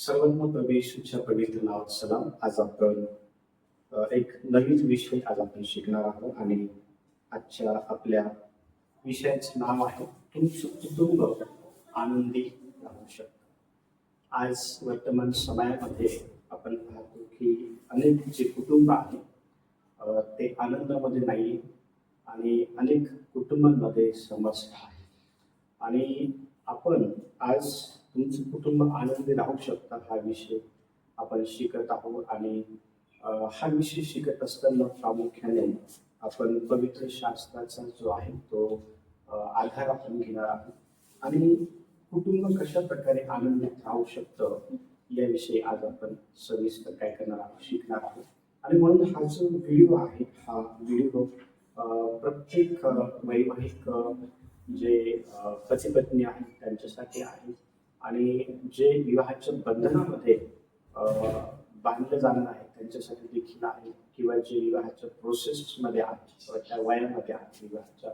सर्वांना प्रवेशूच्या पवित्र नावात सलाम. आज आपण एक नवीन विषय आज आपण शिकणार आहोत आणि आजच्या आपल्या विषयाचं नाव आहे तुमचं कुटुंब आनंदी राहू शकतं. आज वर्तमान समयामध्ये आपण पाहतो की अनेक जे कुटुंब आहे ते आनंदामध्ये नाही आणि अनेक कुटुंबांमध्ये समस्या आहे. आणि आपण आज तुमचं कुटुंब आनंदी राहू शकता हा विषय आपण शिकत आहोत आणि हा विषय शिकत असताना प्रामुख्याने आपण पवित्र शास्त्राचा जो आहे तो आधार आपण घेणार आहोत. आणि कुटुंब कशा प्रकारे आनंदित राहू शकतं याविषयी आज आपण सविस्तर काय करणार आहोत शिकणार आहोत. आणि म्हणून हा जो व्हिडिओ आहे हा व्हिडिओ प्रत्येक वैवाहिक जे अ, पती पत्नी आहेत त्यांच्यासाठी आहे आणि जे विवाहाच्या बंधनामध्ये बांधलं जाणार आहे त्यांच्यासाठी देखील आहे किंवा जे विवाहाच्या प्रोसेसमध्ये आहेत किंवा त्या वयामध्ये आहेत विवाहाच्या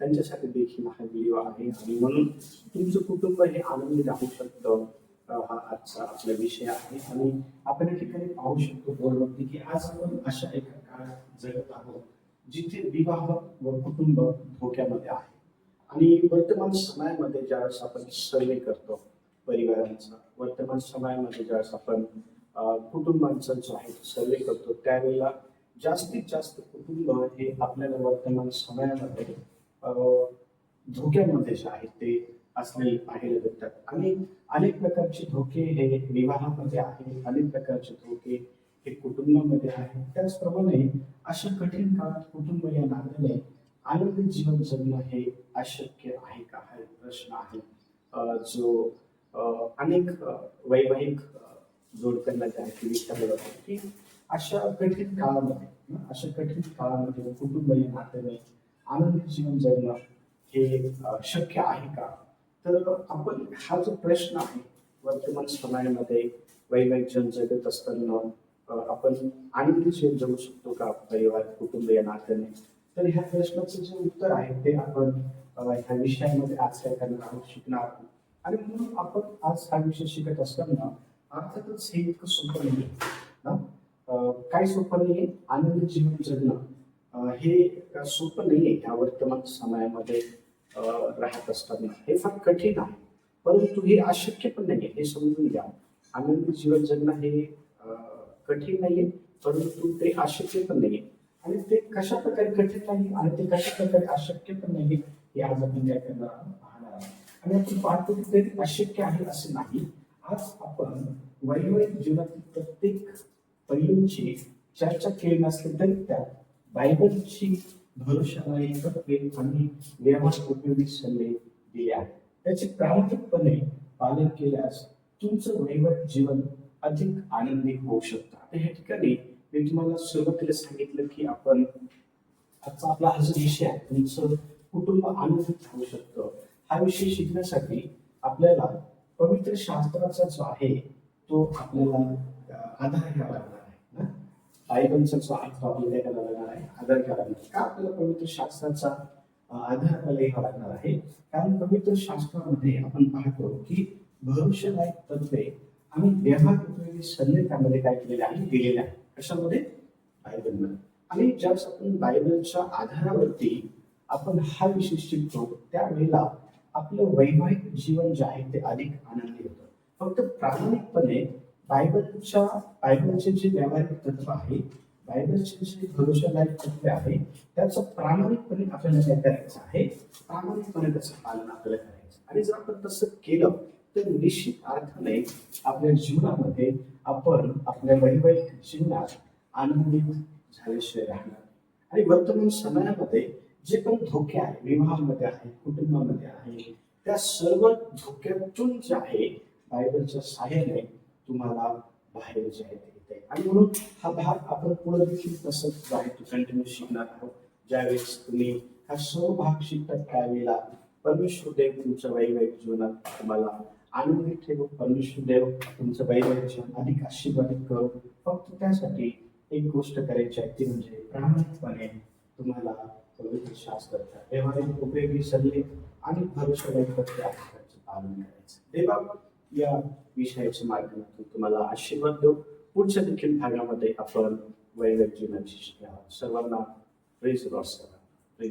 त्यांच्यासाठी देखील हा व्हिडिओ आहे. आणि म्हणून तुमचं कुटुंब हे आनंदी राहू शकतं हा आजचा आपला विषय आहे. आणि आपण या ठिकाणी पाहू शकतो बोलवती की आज आपण अशा एका काळात जगत आहोत जिथे विवाह व कुटुंब धोक्यामध्ये आहे. आणि वर्तमान समयामध्ये ज्यावेळेस आपण सर्वे करतो परिवारांचा वर्तमान समयामध्ये ज्यावेळेस आपण कुटुंबांचं कुटुंबांचा जो आहे सर्वे करतो त्यावेळेला जास्तीत जास्त कुटुंब हे आपल्याला वर्तमान समयामध्ये धोक्यामध्ये जे आहे ते असलेले पाहायला भेटतात. आणि अनेक प्रकारचे धोके हे विवाहामध्ये आहे अनेक प्रकारचे धोके हे कुटुंबामध्ये आहे. त्याचप्रमाणे अशा कठीण काळात कुटुंब या नात्याने आनंदी जीवन जगणं हे अशक्य आहे का? हा एक प्रश्न आहे. जो अनेक वैवाहिक जोडप्यांना जे आहे विचारलं जातं की अशा कठीण काळामध्ये अशा कठीण काळामध्ये कुटुंबीय या नात्याने आनंदी जीवन जगणं हे शक्य आहे का? तर आपण हा जो प्रश्न आहे वर्तमान समयामध्ये वैवाहिक जीवन जगत असताना आपण आनंदी जीवन जगू शकतो का परिवार कुटुंब या नात्याने? तर ह्या प्रश्नाचं जे उत्तर आहे ते आपण ह्या विषयामध्ये आज काय करणार आहोत शिकणार आहोत. आणि म्हणून आपण आज हा विषय शिकत असताना अर्थातच हे इतकं सोपं नाही काय सोपं नाही आनंद जीवन जगणं. हे सोपं नाहीये ह्या वर्तमान समयामध्ये राहत असताना? हे फार कठीण आहे. परंतु हे अशक्य पण नाहीये. हे समजून घ्या. आनंदी जीवन जगणं हे कठीण कठीण नाहीये परंतु ते अशक्य पण नाहीये. आणि ते कशा प्रकारे कठीण नाही आणि ते कशा प्रकारे अशक्य पण नाही हे आज आपण काय करणार आहोत आणि आपण पाहतो की ते अशक्य आहे असे नाही. आज आपण वैवाहिक जीवनातील प्रत्येक पैलूंची चर्चा केली नसली तरी त्यात बायबलची भरोशादायी तत्वे आणि व्यवहार उपयोगी सल्ले दिले आहेत. त्याचे प्रामाणिकपणे पालन केल्यास तुमचं वैवाहिक जीवन अधिक आनंदी होऊ शकतं. आता या ठिकाणी मी तुम्हाला सुरुवातीला सांगितलं की आपण आजचा आपला हा जो विषय आहे तुमचं कुटुंब आनंदित होऊ शकतं. हा विषय शिकण्यासाठी आपल्याला पवित्र शास्त्राचा जो आहे तो आपल्याला आधार घ्यावा लागणार आहे ना? बायबलचा जो अर्थ आपल्याला काय करावा लागणार आहे आधार घ्यावा लागणार का आपल्याला पवित्र शास्त्राचा आधार आपल्याला घ्यावा लागणार आहे? कारण पवित्र शास्त्रामध्ये आपण पाहतो की भविष्यदायक तत्वे आणि व्यवहार उपयोगी सल्ले त्यामध्ये काय केलेले आहे दिलेले आहे कशामध्ये? बायबलमध्ये. आणि ज्यावेळेस आपण बायबलच्या आधारावरती आपण हा विषय शिकतो त्यावेळेला आपलं वैवाहिक जीवन जे आहे ते अधिक आनंदी होतं. फक्त प्रामाणिकपणे बायबलच्या बायबलचे जे व्यावहारिक तत्व आहे बायबलचे जे भविष्यदायक तत्व आहे त्याचं प्रामाणिकपणे आपल्याला काय करायचं आहे प्रामाणिकपणे त्याचं पालन आपल्याला करायचं आणि जर आपण तसं केलं तर निश्चित अर्थाने आपल्या जीवनामध्ये आपण आपल्या वैवाहिक जीवनात आनंदित झाल्याशिवाय राहणार आणि वर्तमान समयामध्ये जे पण धोके आहे विवाहामध्ये आहे कुटुंबामध्ये आहे त्या सर्व धोक्यातून जे आहे बायबलच्या सहाय्याने तुम्हाला बाहेर जे आहे ते येते आणि म्हणून हा भाग आपण पुढे देखील तसंच जो आहे तो कंटिन्यू शिकणार आहोत. ज्यावेळेस तुम्ही हा सर्व भाग शिकतात त्यावेळेला परमेश्वर देव तुमच्या वैवाहिक जीवनात तुम्हाला आनंदी ठेवू. परमेश्वर देव तुमचं वैवाहिक जीवन अधिक आशीर्वादित करू. फक्त त्यासाठी एक गोष्ट करायची आहे ती म्हणजे प्रामाणिकपणे तुम्हाला पवित्र शास्त्र देवाने उपयोगी सल्ले आणि भविष्यवाणी तत्त्वे आहेत पालन करायचं. देवा या विषयाच्या माध्यमातून तुम्हाला आशीर्वाद देऊ. पुढच्या देखील भागामध्ये आपण वैद्यक जीवनाची सर्वांना प्रेस लॉस